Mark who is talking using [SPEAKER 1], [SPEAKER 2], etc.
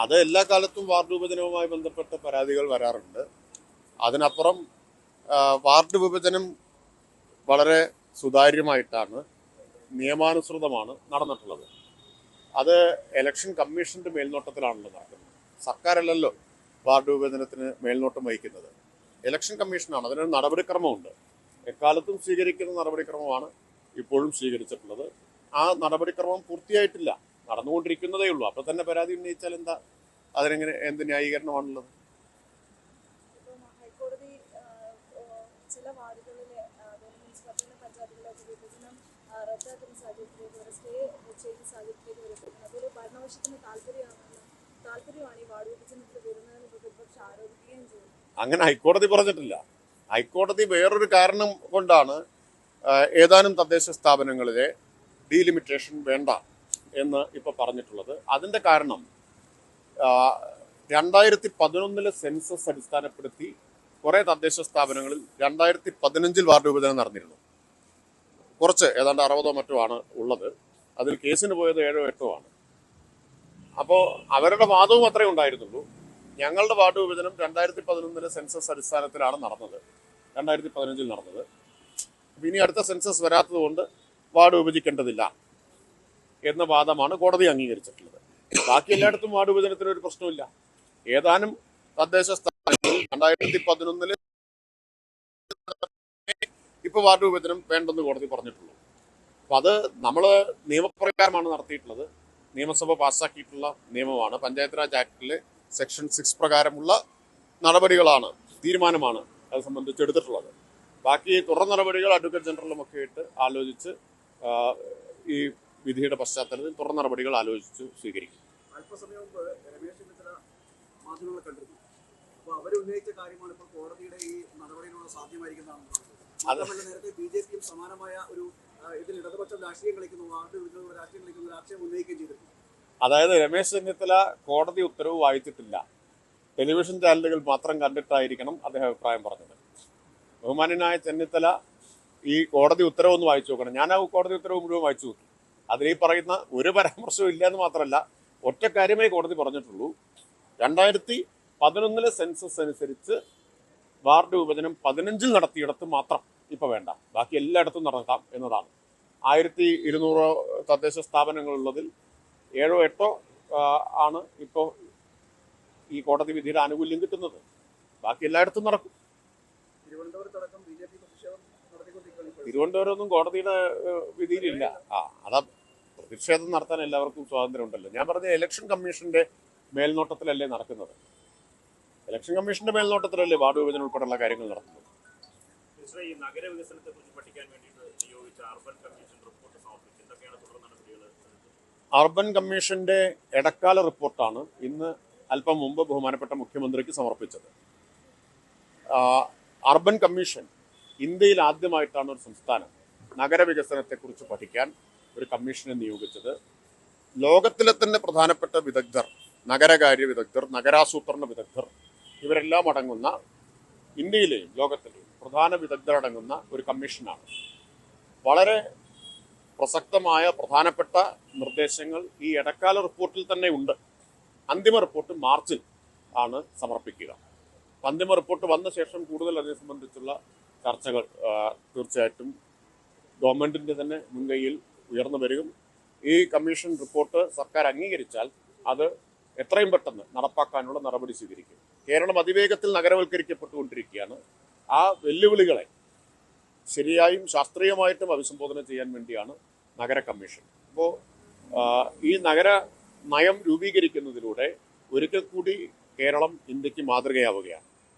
[SPEAKER 1] അത് എല്ലാ കാലത്തും വാർഡ് വിഭജനവുമായി ബന്ധപ്പെട്ട പരാതികൾ വരാറുണ്ട്. അതിനപ്പുറം വാർഡ് വിഭജനം വളരെ സുതാര്യമായിട്ടാണ് നിയമാനുസൃതമാണ് നടന്നിട്ടുള്ളത്. അത് ഇലക്ഷൻ കമ്മീഷന്റെ മേൽനോട്ടത്തിലാണല്ലോ നടക്കുന്നത്. സർക്കാരല്ലല്ലോ വാർഡ് വിഭജനത്തിന് മേൽനോട്ടം വഹിക്കുന്നത്. ഇലക്ഷൻ കമ്മീഷനാണ് അതിനൊരു നടപടിക്രമമുണ്ട്. എക്കാലത്തും സ്വീകരിക്കുന്ന നടപടിക്രമമാണ് ഇപ്പോഴും സ്വീകരിച്ചിട്ടുള്ളത്. ആ നടപടിക്രമം പൂർത്തിയായിട്ടില്ല. നടന്നുകൊണ്ടിരിക്കുന്നതേ ഉള്ളൂ. അപ്പൊ തന്നെ പരാതി ഉന്നയിച്ചാൽ എന്താ? അതിനെങ്ങനെ എന്ത് ന്യായീകരണമാണുള്ളത്?
[SPEAKER 2] ഇപ്പം ഹൈക്കോടതി ചില വാർഡുകളിലെ ആ, അതുപോലെ മുനിസിപ്പാലിറ്റിയിലെ പഞ്ചായത്തുകളിലൊക്കെ വിഭജനം ആ, റദ്ദാക്കുന്ന സാഹചര്യത്തിലേക്ക് വരെ സ്റ്റേ ചെയ്യുന്ന സാഹചര്യത്തിലേക്ക് വരെ അതൊരു ഭരണപക്ഷത്തിന് താല്പര്യമാണെന്ന് താല്പര്യമാണ് ഈ വാർഡ് വിഭജനത്തിൽ വരുന്നതെന്ന് പ്രതിപക്ഷം ആരോപിക്കുകയും ചെയ്യുന്നു
[SPEAKER 1] അങ്ങനെ ഹൈക്കോടതി പറഞ്ഞിട്ടില്ല. ഹൈക്കോടതി വേറൊരു കാരണം കൊണ്ടാണ് ഏതാനും തദ്ദേശ സ്ഥാപനങ്ങളിലെ ഡീലിമിറ്റേഷൻ വേണ്ട. എന്ന് ഇപ്പൊ പറഞ്ഞിട്ടുള്ളത്. അതിന്റെ കാരണം രണ്ടായിരത്തി പതിനൊന്നിലെ സെൻസസ് അടിസ്ഥാനപ്പെടുത്തി കുറെ തദ്ദേശ സ്ഥാപനങ്ങളിൽ രണ്ടായിരത്തി പതിനഞ്ചിൽ വാർഡ് വിഭജനം നടന്നിരുന്നു. കുറച്ച് ഏതാണ്ട് അറുപതോ മറ്റോ ആണ് ഉള്ളത്. അതിൽ കേസിന് പോയത് ഏഴോ എട്ടോ ആണ്. അപ്പോൾ അവരുടെ വാദവും അത്രേ ഉണ്ടായിരുന്നുള്ളൂ. ഞങ്ങളുടെ വാർഡ് വിഭജനം രണ്ടായിരത്തി പതിനൊന്നിലെ സെൻസസ് അടിസ്ഥാനത്തിലാണ് നടന്നത്. രണ്ടായിരത്തി പതിനഞ്ചിൽ നടന്നത് ഇനി അടുത്ത സെൻസസ് വരാത്തത് കൊണ്ട് വാർഡ് വിഭജിക്കേണ്ടതില്ല. എന്ന വാദമാണ് കോടതി അംഗീകരിച്ചിട്ടുള്ളത്. ബാക്കി എല്ലായിടത്തും വാർഡ് വിഭജനത്തിന് ഒരു പ്രശ്നമില്ല ഏതാനും തദ്ദേശ സ്ഥാപനങ്ങളിൽ രണ്ടായിരത്തി പതിനൊന്നിൽ ഇപ്പൊ വാർഡ് വിഭജനം വേണ്ടെന്ന് കോടതി പറഞ്ഞിട്ടുള്ളൂ. അപ്പൊ അത് നമ്മൾ നിയമപ്രകാരമാണ് നടത്തിയിട്ടുള്ളത്. നിയമസഭ പാസ്സാക്കിയിട്ടുള്ള നിയമമാണ്. പഞ്ചായത്ത് രാജ് ആക്ടിലെ സെക്ഷൻ സിക്സ് പ്രകാരമുള്ള നടപടികളാണ് തീരുമാനമാണ് അത് സംബന്ധിച്ച് എടുത്തിട്ടുള്ളത്. ബാക്കി തുടർ നടപടികൾ അഡ്വക്കേറ്റ് ജനറലും ഒക്കെ ആയിട്ട് ആലോചിച്ച് ഈ വിധിയുടെ പശ്ചാത്തലത്തിൽ തുടർ നടപടികൾ ആലോചിച്ച് സ്വീകരിക്കും.
[SPEAKER 3] അല്പസമയം മുമ്പ് രമേശ് ചെന്നിത്തല മാധ്യമങ്ങളെ കണ്ടിരുന്നു. അപ്പോൾ അവർ ഉന്നയിച്ച കാര്യമാണ് ഇപ്പോൾ കോടതിയുടെ ഈ നടപടിയിലൂടെ സാധ്യമായിരിക്കുന്നതാണ് മാത്രമല്ല നേരത്തെ ബി ജെ പിയും സമാനമായ ഒരു ആ, ഇതിൽ ഇടതുപക്ഷം രാഷ്ട്രീയം കളിക്കുന്നു വാർഡ് വിരുദ്ധ രാഷ്ട്രീയം കളിക്കുന്ന ഒരു ആശയം ഉന്നയിക്കുകയും ചെയ്തിരുന്നു.
[SPEAKER 1] അതായത് രമേശ് ചെന്നിത്തല കോടതി ഉത്തരവ് വായിച്ചിട്ടില്ല. ടെലിവിഷൻ ചാനലുകൾ മാത്രം കണ്ടിട്ടായിരിക്കണം അദ്ദേഹം അഭിപ്രായം പറഞ്ഞത്. ബഹുമാന്യനായ ചെന്നിത്തല ഈ കോടതി ഉത്തരവ് ഒന്ന് വായിച്ചു നോക്കണം. ഞാൻ ആ കോടതി ഉത്തരവ് മുഴുവൻ വായിച്ചു നോക്കി. അതിൽ ഈ പറയുന്ന ഒരു പരാമർശവും ഇല്ല എന്ന് മാത്രമല്ല ഒറ്റ കാര്യമായി കോടതി പറഞ്ഞിട്ടുള്ളൂ. രണ്ടായിരത്തി പതിനൊന്നിലെ സെൻസസ് അനുസരിച്ച് വാർഡ് വിഭജനം പതിനഞ്ചിൽ നടത്തിയിടത്ത് മാത്രം ഇപ്പൊ വേണ്ട. ബാക്കി എല്ലായിടത്തും നടക്കാം എന്നതാണ്. ആയിരത്തി ഇരുന്നൂറോ തദ്ദേശ സ്ഥാപനങ്ങളുള്ളതിൽ ഏഴോ എട്ടോ ആണ് ഇപ്പോൾ ഈ കോടതി വിധിയുടെ ആനുകൂല്യം കിട്ടുന്നത്. ബാക്കി എല്ലായിടത്തും നടക്കും.
[SPEAKER 3] പ്രതിഷേധം
[SPEAKER 1] തിരുവനന്തപുരം ഒന്നും കോടതിയുടെ വിധിയിലില്ല. ആ അതാ പ്രതിഷേധം നടത്താൻ എല്ലാവർക്കും സ്വാതന്ത്ര്യം ഉണ്ടല്ലോ ഞാൻ പറഞ്ഞ ഇലക്ഷൻ കമ്മീഷന്റെ മേൽനോട്ടത്തിലല്ലേ നടക്കുന്നത്? ഇലക്ഷൻ കമ്മീഷന്റെ മേൽനോട്ടത്തിലല്ലേ വാർഡ് വിഭജനം ഉൾപ്പെടെയുള്ള കാര്യങ്ങൾ നടത്തുന്നത്?
[SPEAKER 4] ഈ നഗരവികസനത്തെ കുറിച്ച് പഠിക്കാൻ വേണ്ടിയിട്ട് നിയോഗിച്ച അർബൻ കമ്മീഷൻ റിപ്പോർട്ട് സമർപ്പിച്ചു എന്തൊക്കെയാണ് തുടർ നടപടികൾ
[SPEAKER 1] അർബൻ കമ്മീഷന്റെ ഇടക്കാല റിപ്പോർട്ടാണ് ഇന്ന് അല്പം മുമ്പ് ബഹുമാനപ്പെട്ട മുഖ്യമന്ത്രിക്ക് സമർപ്പിച്ചത്. അർബൻ കമ്മീഷൻ ഇന്ത്യയിൽ ആദ്യമായിട്ടാണ് ഒരു സംസ്ഥാനം നഗരവികസനത്തെക്കുറിച്ച് പഠിക്കാൻ ഒരു കമ്മീഷനെ നിയോഗിച്ചത്. ലോകത്തിലെ തന്നെ പ്രധാനപ്പെട്ട വിദഗ്ധർ നഗരകാര്യ വിദഗ്ധർ നഗരാസൂത്രണ വിദഗ്ധർ ഇവരെല്ലാം അടങ്ങുന്ന ഇന്ത്യയിലെയും ലോകത്തിലെയും പ്രധാന വിദഗ്ധർ അടങ്ങുന്ന ഒരു കമ്മീഷനാണ്. വളരെ പ്രസക്തമായ പ്രധാനപ്പെട്ട നിർദ്ദേശങ്ങൾ ഈ ഇടക്കാല റിപ്പോർട്ടിൽ തന്നെ ഉണ്ട്. അന്തിമ റിപ്പോർട്ട് മാർച്ചിൽ ആണ് സമർപ്പിക്കുക. അന്തിമ റിപ്പോർട്ട് വന്ന ശേഷം കൂടുതൽ അതിനെ സംബന്ധിച്ചുള്ള ചർച്ചകൾ തീർച്ചയായിട്ടും ഗവൺമെന്റിന്റെ തന്നെ മുൻകൈയിൽ ഉയർന്നു വരും. ഈ കമ്മീഷൻ റിപ്പോർട്ട് സർക്കാർ അംഗീകരിച്ചാൽ അത് എത്രയും പെട്ടെന്ന് നടപ്പാക്കാനുള്ള നടപടി സ്വീകരിക്കും. കേരളം അതിവേഗത്തിൽ നഗരവൽക്കരിക്കപ്പെട്ടുകൊണ്ടിരിക്കുകയാണ്. ആ വെല്ലുവിളികളെ ശരിയായും ശാസ്ത്രീയമായിട്ടും അഭിസംബോധന ചെയ്യാൻ വേണ്ടിയാണ് നഗര കമ്മീഷൻ. അപ്പോൾ ഈ നഗര നയം രൂപീകരിക്കുന്നതിലൂടെ ഒരിക്കൽ കൂടി കേരളം ഇന്ത്യയ്ക്ക് മാതൃകയാവുകയാണ്.